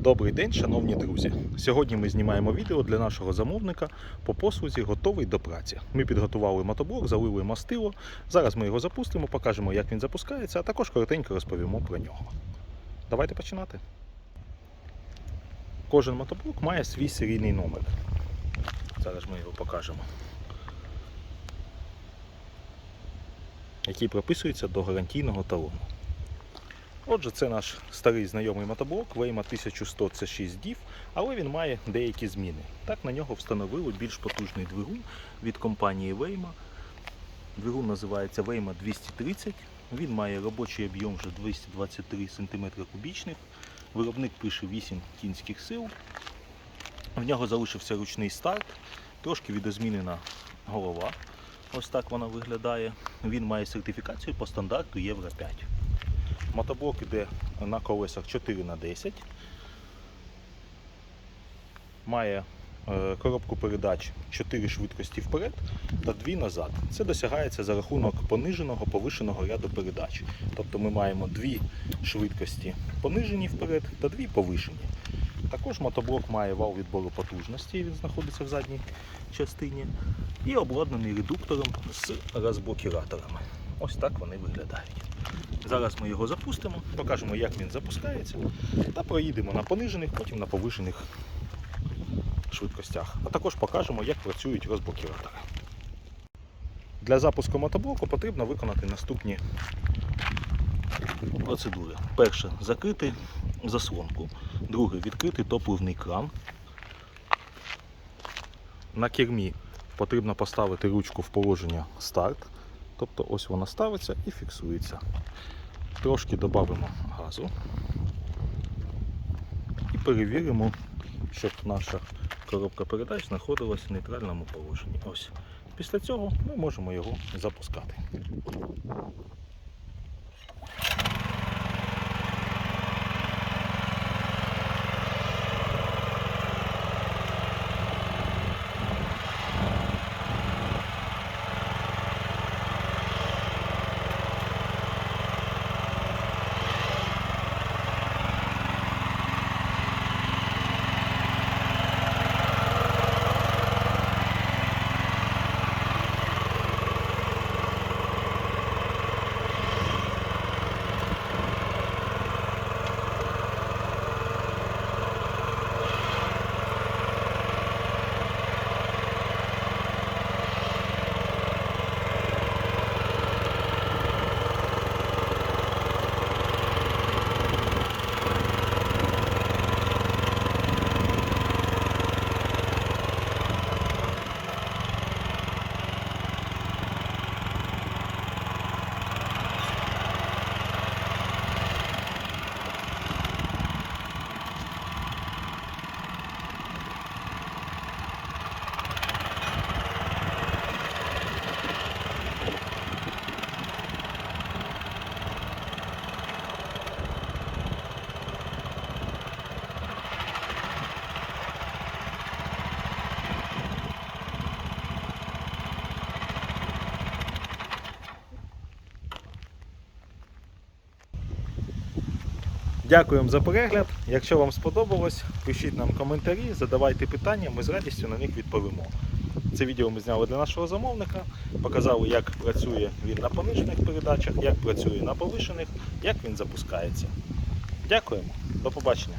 Добрий день, шановні друзі. Сьогодні ми знімаємо відео для нашого замовника по послузі готовий до праці. Ми підготували мотоблок, залили мастило. Зараз ми його запустимо, покажемо, як він запускається, а також коротенько розповімо про нього. Давайте починати. Кожен мотоблок має свій серійний номер. Зараз ми його покажемо. Який прописується до гарантійного талону. Отже, це наш старий знайомий мотоблок Вейма 1100 c 6 DIV, але він має деякі зміни. Так на нього встановили більш потужний двигун від компанії Вейма. Двигун називається Вейма 230. Він має робочий об'єм вже 223 см кубічних. Виробник пише 8 кінських сил. В нього залишився ручний старт, трошки відозмінена голова. Ось так вона виглядає. Він має сертифікацію по стандарту Євро 5. Мотоблок іде на колесах 4х10. Має е, коробку передач 4 швидкості вперед та 2 назад. Це досягається за рахунок пониженого повишеного ряду передач. Тобто ми маємо дві швидкості понижені вперед та дві повишені. Також мотоблок має вал відбору потужності, він знаходиться в задній частині, і обладнаний редуктором з розблокіраторами. Ось так вони виглядають. Зараз ми його запустимо, покажемо, як він запускається, та проїдемо на понижених, потім на повишених швидкостях. А також покажемо, як працюють розблокіратори. Для запуску мотоблоку потрібно виконати наступні процедури. Перше закрити заслонку. Друге відкрити топливний кран. На кермі потрібно поставити ручку в положення старт. Тобто ось вона ставиться і фіксується. Трошки додамо газу і перевіримо, щоб наша коробка передач знаходилася в нейтральному положенні. Ось. Після цього ми можемо його запускати. Дякуємо за перегляд. Якщо вам сподобалось, пишіть нам коментарі, задавайте питання, ми з радістю на них відповімо. Це відео ми зняли для нашого замовника, показали, як працює він на понижених передачах, як працює на повишених, як він запускається. Дякуємо, до побачення.